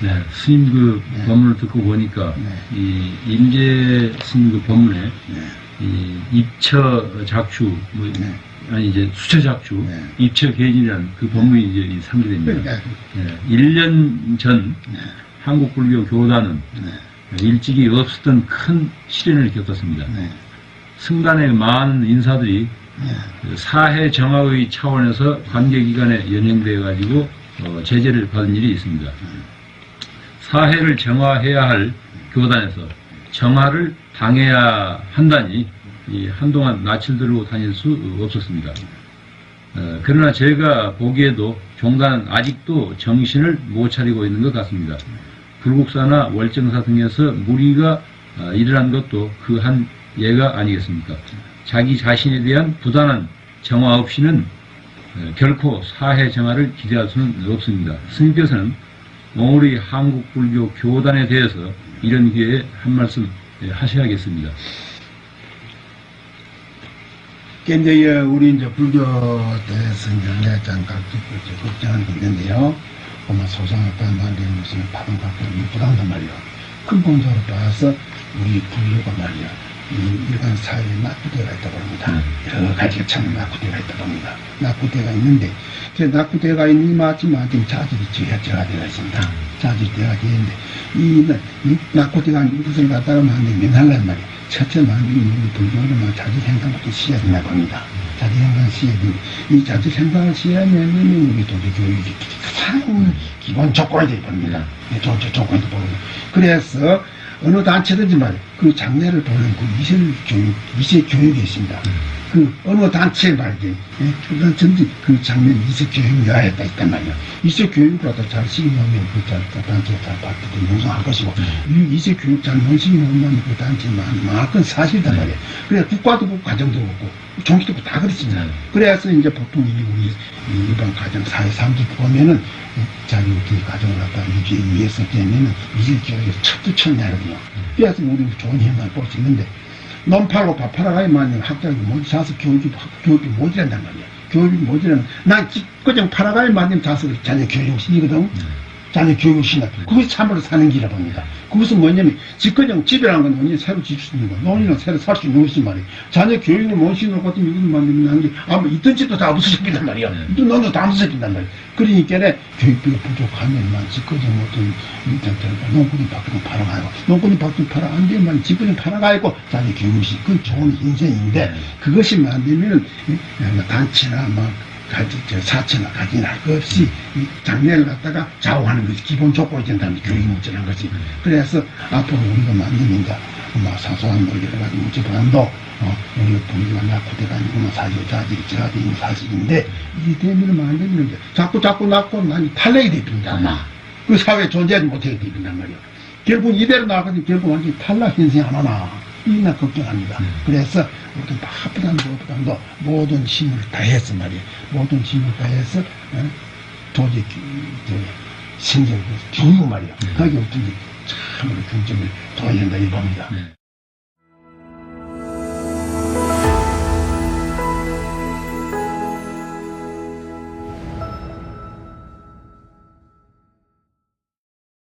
네, 스님 그 네. 법문을 듣고 보니까 네. 이 임재 스님 그 법문에 네. 이 입처 작주 뭐 네. 아니 이제 수처 작주 네. 입처 계진이라는 그 법문이 이제 이 상기됩니다. 그러니까, 네, 1년 전 네. 한국 불교 교단은 네. 일찍이 없었던 큰 시련을 겪었습니다. 네. 승단의 많은 인사들이 네. 그 사회 정화의 차원에서 관계기관에 연행되어 가지고 어, 제재를 받은 일이 있습니다. 사회를 정화해야 할 교단에서 정화를 당해야 한다니 이 한동안 낯을 들고 다닐 수 없었습니다. 어, 그러나 제가 보기에도 종단은 아직도 정신을 못 차리고 있는 것 같습니다. 불국사나 월정사 등에서 무리가 어, 일어난 것도 그 한 예가 아니겠습니까? 자기 자신에 대한 부단한 정화 없이는 어, 결코 사회 정화를 기대할 수는 없습니다. 스님께서는 오늘의 한국 불교 교단에 대해서 이런 기회에 한 말씀 예, 하셔야겠습니다. 이제 이 우리 이제 불교에 대해서 이제 잠깐 걱정하는 게 있는데요. 보면 소상학과 말이야 무슨 파동학과 부담단 말이야. 근본적으로 봐서 우리 불교가 말이야. 이 일반 사회에 낙후대가 있다고 합니다. 여러 가지가 참 낙후대가 있다고 합니다. 낙후대가 있는데, 그 낙후대가 있는 마지막 지금 자질이 제가 되어 있습니다. 자질이 되어 있는데, 이, 이 낙후대가 것을 갖다가 만든 맨날란 말이야. 첫째 우리 불교는 자질 행동부터 시해야 된다고 합니다. 자질 시해야 되는데, 이 자질 행동을 시하면은 우리 도덕 교육이 가장 기본 조건이 되어 버립니다. 예, 조건이 되어 버립니다. 그래서 어느 단체든지 말이에요. 그 장래를 보는 그 이세 교육, 이세 교육이 있습니다. 그 어느 단체 말이지. 예, 그런 전지 그 장면 이세 교육이 야했다 있단 말이야. 이세 교육보다 잘 시키면 그 단체가 잘 받거든 용서할 것이고 이 이세 교육 잘못 시키면 그 단체만 망할 건 사실이단 말이야. 그래 국가도 없고 가정도 종기도 없고 다 그렇습니다. 네. 그래서 이제 보통 이 우리 이 일반 가정 사회 사람들 보면은 자기 어떻게 가정을 갖다 유지 위해서 되면은 첫째 첫내거든요. 그래서 우리 좋은 힘만 볼 수 있는데 놈 팔고 밥 팔아가야만 학자가 못 자서 교육이 교육이 모자란단 말이야. 교육이 모자란 난 지- 그냥 팔아가야만 자서 자녀 교육을 시키거든. 자녀 교육을 시나 그것이 참으로 사는 길이라 봅니다. 그것은 뭐냐면 집그냥 집이라는 건 돈이 새로 질 수 있는 거야. 돈이는 새로 살 수 있는 것이 말이야. 자녀 교육을 것 같으면 이것만 만들면 게 아마 있던 집도 다 없어졌단 말이야. 네. 있던 돈도 다 없어졌단 말이야. 그러니까 교육비가 부족하면만 집그냥 어떤 일단 농군이 밖으로 팔아가고 농군이 밖으로 팔아 안 되면 집그냥 팔아가고 자녀 교육이 그건 좋은 인생인데 네. 그것이 만들면은 뭐 단체나 뭐 가지 저 사체나 할것 없이 이 장래를 갖다가 좌우하는 것이 기본 조건이 된다는 교육이 문제라는 것이 그래서 앞으로 우리가 뭐 사소한 뭐 여러 가지 문제 보안도 어, 우리가 분리가 낙후대가 아니고 뭐 사실 자질이 제가 되는 사실인데 이 되면은 만들면 이제 자꾸 자꾸 낳고 많이 탈락이 되버린다 아마. 그 사회에 존재하지 못하게 되버린단 말이야. 결국 이대로 나가면 결국 완전히 탈락 인생 하나 나 이나 걱정합니다. 그래서 우리가 바쁘단도 없단도 모든 힘을 다해서 말이에요. 모든 힘을 다해서 어? 도저히 저, 생전 교육 말이야. 거기 어떤 참으로 중점을 둬야 된다 이 봅니다. 네.